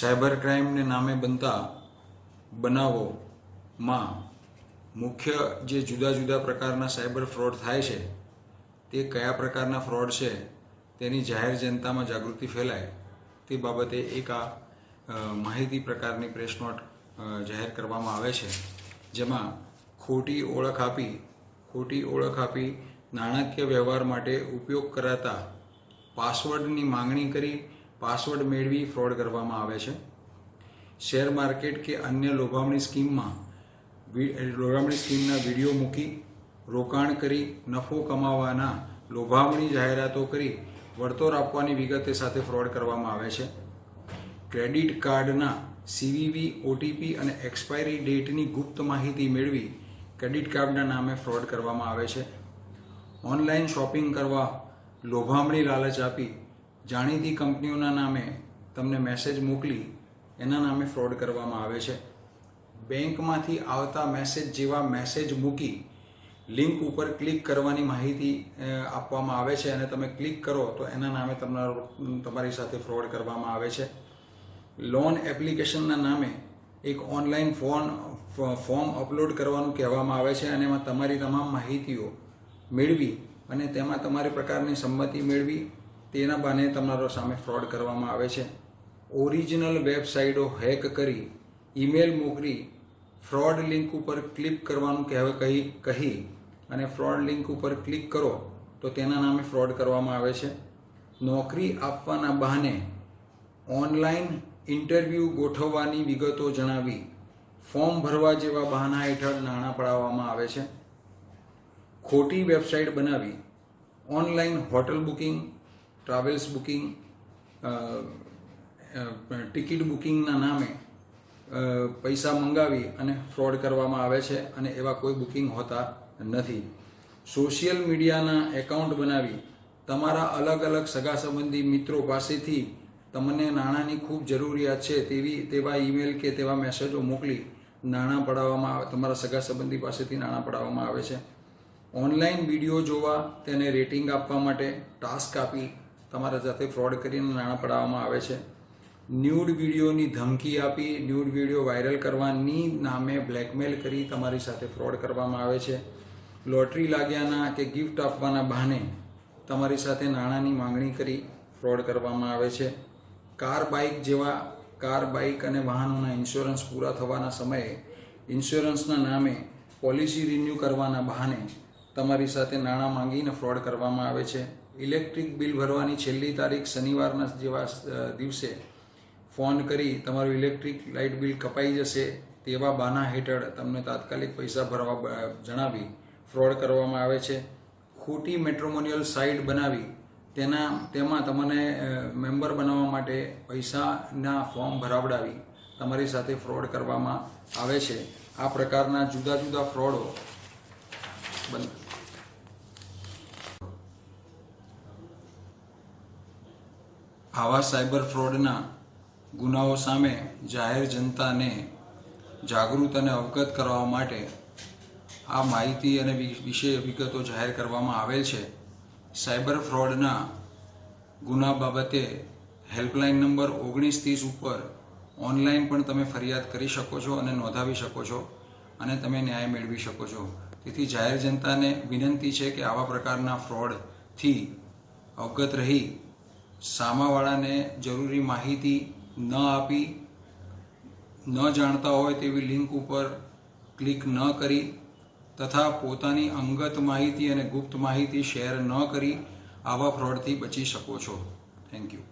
Cyber ક્રાઇમને નામે બનતા બનાવોમાં મુખ્ય જે જુદા જુદા પ્રકારના સાયબર ફ્રોડ થાય છે, તે કયા પ્રકારના ફ્રોડ છે, તેની જાહેર જનતામાં જાગૃતિ ફેલાય, તે બાબતે એક આ માહિતી પ્રકારની પ્રેસ નોટ જાહેર કરવામાં આવે છે, જેમાં ખોટી ઓળખ આપી, ખોટી ઓળખ આપી નાણાકીય વ્યવહાર માટે ઉપયોગ કરાતા પાસવર્ડની માંગણી કરી પાસવર્ડ મેળવી ફ્રોડ કરવામાં આવે છે. શેર માર્કેટ કે અન્ય લોભામણી સ્કીમમાં લોભામણી સ્કીમના વીડિયો મૂકી, રોકાણ કરી, નફો કમાવાના લોભામણી જાહેરાતો કરી, વળતર આપવાની વિગતે સાથે ફ્રોડ કરવામાં આવે છે. ક્રેડિટ કાર્ડના સીવીવી, ઓટીપી અને એક્સપાયરી ડેટની ગુપ્ત માહિતી મેળવી ક્રેડિટ કાર્ડના નામે ફ્રોડ કરવામાં આવે છે. ઓનલાઈન શોપિંગ કરવા લોભામણી લાલચ આપી જાણીતી કંપનીઓના નામે તમને મેસેજ મોકલી, એના નામે ફ્રોડ કરવામાં આવે છે. બેંકમાંથી આવતા મેસેજ જેવા મેસેજ મૂકી લિંક ઉપર ક્લિક કરવાની માહિતી આપવામાં આવે છે અને તમે ક્લિક કરો તો એના નામે તમારો, તમારી સાથે ફ્રોડ કરવામાં આવે છે. લોન એપ્લિકેશનના નામે એક ઓનલાઈન ફોન ફોર્મ અપલોડ કરવાનું કહેવામાં આવે છે અને એમાં તમારી તમામ માહિતીઓ મેળવી અને તેમાં તમારી પ્રકારની સંમતિ મેળવી તેના બાને તમારો સામે ફ્રોડ કરવામાં આવે છે. ઓરિજિનલ વેબસાઇટો હેક કરી ઈમેલ મોકલી ફ્રોડ લિંક ઉપર ક્લિક કરવાનું કહેવા કહી કહી અને ફ્રોડ લિંક ઉપર ક્લિક કરો તો તેના નામે ફ્રોડ કરવામાં આવે છે. નોકરી આપવાના બહાને ઓનલાઈન ઇન્ટરવ્યૂ ગોઠવવાની વિગતો જણાવી ફોર્મ ભરવા જેવા બહાના હેઠળ નાણાં પડાવવામાં આવે છે. ખોટી વેબસાઇટ બનાવી online hotel booking travels booking ticket બુકિંગના નામે પૈસા મંગાવી અને ફ્રોડ કરવામાં આવે છે અને એવા કોઈ બુકિંગ હોતા નથી. સોશિયલ મીડિયાના એકાઉન્ટ બનાવી તમારા અલગ અલગ સગા સંબંધી મિત્રો પાસેથી તમને નાણાંની ખૂબ જરૂરિયાત છે તેવી, તેવા ઈમેલ કે તેવા મેસેજો મોકલી નાણાં પડાવવામાં આવે, તમારા સગા સંબંધી પાસેથી નાણાં પડાવવામાં આવે છે. ઓનલાઈન વીડિયો જોવા, તેને રેટિંગ આપવા માટે ટાસ્ક આપી તમારા સાથે ફ્રોડ કરીને નાણાં પડાવવામાં આવે છે. ન્યૂડ વિડીયોની ધમકી આપી ન્યૂડ વીડિયો વાયરલ કરવાની નામે બ્લેકમેલ કરી તમારી સાથે ફ્રોડ કરવામાં આવે છે. લોટરી લાગ્યાના કે ગિફ્ટ આપવાના બહાને તમારી સાથે નાણાંની માંગણી કરી ફ્રોડ કરવામાં આવે છે. કાર બાઇક જેવા કાર બાઇક અને વાહનોના ઇન્સ્યોરન્સ પૂરા થવાના સમયે ઇન્સ્યોરન્સના નામે પોલિસી રિન્યૂ કરવાના બહાને તમારી સાથે નાણાં માંગીને ફ્રોડ કરવામાં આવે છે. ઇલેક્ટ્રિક બિલ ભરવાની છેલ્લી તારીખ શનિવારના જેવા દિવસે ફોન કરી તમારું ઇલેક્ટ્રિક લાઇટ બિલ કપાઈ જશે તેવા બાના હેઠળ તમને તાત્કાલિક પૈસા ભરવા જણાવી ફ્રોડ કરવામાં આવે છે. ખોટી મેટ્રોમોનિયલ સાઇટ બનાવી તેના, તેમાં તમને મેમ્બર બનાવવા માટે પૈસાના ફોર્મ ભરાવડાવી તમારી સાથે ફ્રોડ કરવામાં આવે છે. આ પ્રકારના જુદા જુદા ફ્રોડો બન આવા સાયબર ફ્રોડના ગુનાઓ સામે જાહેર જનતાને જાગૃત અને અવગત કરવા માટે આ માહિતી અને વિશે વિગતો જાહેર કરવામાં આવેલ છે. સાયબર ફ્રોડના ગુના બાબતે હેલ્પલાઇન નંબર ઓગણીસ ત્રીસ ઉપર ઓનલાઈન પણ તમે ફરિયાદ કરી શકો છો અને નોંધાવી શકો છો અને તમે ન્યાય મેળવી શકો છો. તેથી જાહેર જનતાને વિનંતી છે કે આવા પ્રકારના ફ્રોડથી અવગત રહી સામાવાળાને જરૂરી માહિતી ન આપી, ન જાણતા હોય તેવી લિંક ઉપર ક્લિક ન કરી તથા પોતાની અંગત માહિતી અને ગુપ્ત માહિતી શેર ન કરી આવા ફ્રોડથી બચી શકો છો. Thank you